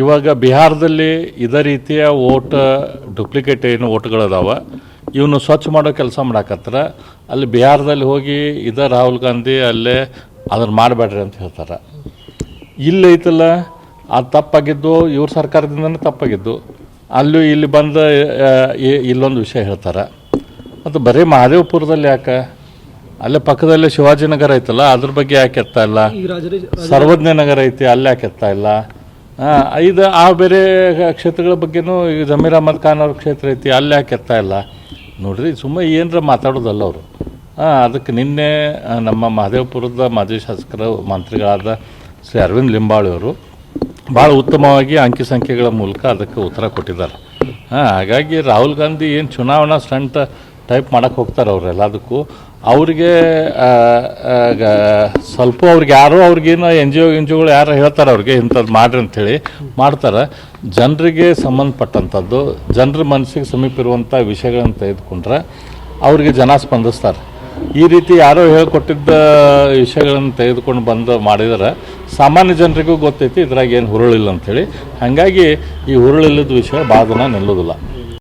ಇವಾಗ ಬಿಹಾರದಲ್ಲಿ ಇದೇ ರೀತಿಯ ಓಟ್ ಡುಪ್ಲಿಕೇಟ್ ಏನು ಓಟ್ಗಳದಾವ. ಇವನು ಸ್ವಚ್ಛ ಮಾಡೋ ಕೆಲಸ ಮಾಡಾಕತ್ತಾರ. ಅಲ್ಲಿ ಬಿಹಾರದಲ್ಲಿ ಹೋಗಿ ಇದ ರಾಹುಲ್ ಗಾಂಧಿ ಅಲ್ಲೇ ಅದನ್ನು ಮಾಡಬೇಡ್ರಿ ಅಂತ ಹೇಳ್ತಾರೆ. ಇಲ್ಲಿ ಐತಲ್ಲ ಅದು ತಪ್ಪಾಗಿದ್ದು ಇವ್ರ ಸರ್ಕಾರದಿಂದನೇ ತಪ್ಪಾಗಿದ್ದು. ಅಲ್ಲೂ ಇಲ್ಲಿ ಬಂದ ಇಲ್ಲೊಂದು ವಿಷಯ ಹೇಳ್ತಾರೆ. ಮತ್ತು ಬರೀ ಮಹದೇವಪುರದಲ್ಲಿ ಯಾಕೆ? ಅಲ್ಲೇ ಪಕ್ಕದಲ್ಲೇ ಶಿವಾಜಿನಗರ ಐತಲ್ಲ ಅದ್ರ ಬಗ್ಗೆ ಯಾಕೆ ಎತ್ತಾ ಇಲ್ಲ? ಸರ್ವಜ್ಞ ನಗರ ಐತಿ ಅಲ್ಲಿ ಯಾಕೆ ಎತ್ತಾ ಇಲ್ಲ? ಇದು ಆ ಬೇರೆ ಕ್ಷೇತ್ರಗಳ ಬಗ್ಗೆನೂ ಈಗ ಜಮೀರ್ ಅಹಮದ್ ಖಾನ್ ಅವ್ರ ಕ್ಷೇತ್ರ ಐತಿ, ಅಲ್ಲಿ ಯಾಕೆ ಎತ್ತಾ ಇಲ್ಲ? ನೋಡ್ರಿ ಸುಮ್ಮನೆ ಏನರ ಮಾತಾಡೋದಲ್ಲ ಅವರು. ಅದಕ್ಕೆ ನಿನ್ನೆ ನಮ್ಮ ಮಹದೇವಪುರದ ಮಾಜಿ ಶಾಸಕರ ಮಂತ್ರಿಗಳಾದ ಶ್ರೀ ಅರವಿಂದ್ ಲಿಂಬಾಳಿ ಅವರು ಭಾಳ ಉತ್ತಮವಾಗಿ ಅಂಕಿ ಸಂಖ್ಯೆಗಳ ಮೂಲಕ ಅದಕ್ಕೆ ಉತ್ತರ ಕೊಟ್ಟಿದ್ದಾರೆ. ಹಾಂ ಹಾಗಾಗಿ ರಾಹುಲ್ ಗಾಂಧಿ ಏನು ಚುನಾವಣಾ ಸ್ಟಂಟ್ ಟೈಪ್ ಮಾಡೋಕ್ಕೆ ಹೋಗ್ತಾರೆ ಅವರೆಲ್ಲದಕ್ಕೂ ಅವ್ರಿಗೆ ಸ್ವಲ್ಪ ಅವ್ರಿಗೆ ಯಾರೋ ಅವ್ರಿಗೇನು N G O N G ಒಗಳು ಯಾರು ಹೇಳ್ತಾರೆ ಅವ್ರಿಗೆ ಇಂಥದ್ದು ಮಾಡ್ರಿ ಅಂಥೇಳಿ ಮಾಡ್ತಾರೆ. ಜನರಿಗೆ ಸಂಬಂಧಪಟ್ಟಂಥದ್ದು, ಜನರ ಮನಸ್ಸಿಗೆ ಸಮೀಪ ಇರುವಂಥ ವಿಷಯಗಳನ್ನು ತೆಗೆದುಕೊಂಡ್ರೆ ಅವ್ರಿಗೆ ಜನ ಸ್ಪಂದಿಸ್ತಾರೆ. ಈ ರೀತಿ ಯಾರೋ ಹೇಳ್ಕೊಟ್ಟಿದ್ದ ವಿಷಯಗಳನ್ನು ತೆಗೆದುಕೊಂಡು ಬಂದು, ಮಾಡಿದರೆ. ಸಾಮಾನ್ಯ ಜನರಿಗೂ ಗೊತ್ತೈತಿ, ಇದ್ರಾಗ ಏನು ಹುರುಳಿಲ್ಲ ಅಂಥೇಳಿ. ಹಾಗಾಗಿ ಈ ಹುರುಳಿಲ್ಲದ ವಿಷಯ ಭಾಳ ನಿಲ್ಲೋದಿಲ್ಲ.